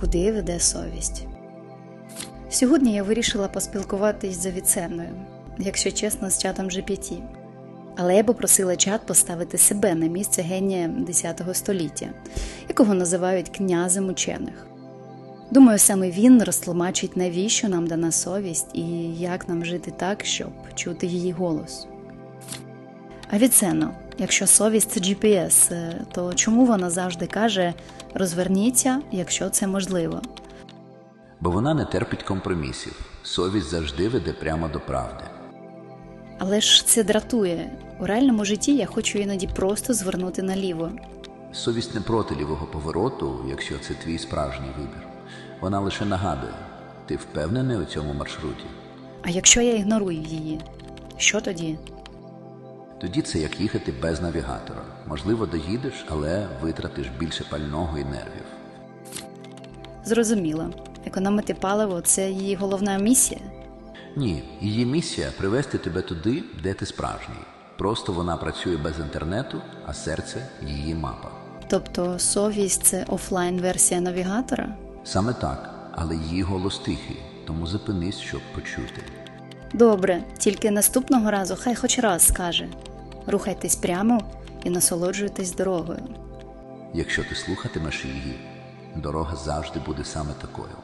Куди веде совість? Сьогодні я вирішила поспілкуватись з Авіценною, якщо чесно, з чатом GPT. Але я попросила чат поставити себе на місце генія X століття, якого називають князем учених. Думаю, саме він розтлумачить, навіщо нам дана совість і як нам жити так, щоб чути її голос. Авіцено, якщо совість це GPS, е, то чому вона завжди каже розверніться, якщо це можливо? Бо вона не терпить компромісів. Совість завжди веде прямо до правди. Але ж це дратує. У реальному житті я хочу іноді просто звернути наліво. Совість не проти лівого повороту, якщо це твій справжній вибір. Вона лише нагадує, ти впевнений у цьому маршруті. А якщо я ігнорую її, що тоді? Тоді це як їхати без навігатора. Можливо, доїдеш, але витратиш більше пального і нервів. Зрозуміло. Економити паливо це її головна місія. Ні, її місія привести тебе туди, де ти справжній. Просто вона працює без інтернету, а серце її мапа. Тобто совість це офлайн версія навігатора? Саме так, але її голос тихий, тому зупинись, щоб почути. Добре, тільки наступного разу хай хоч раз скаже: рухайтесь прямо і насолоджуйтесь дорогою. Якщо ти слухатимеш її, дорога завжди буде саме такою.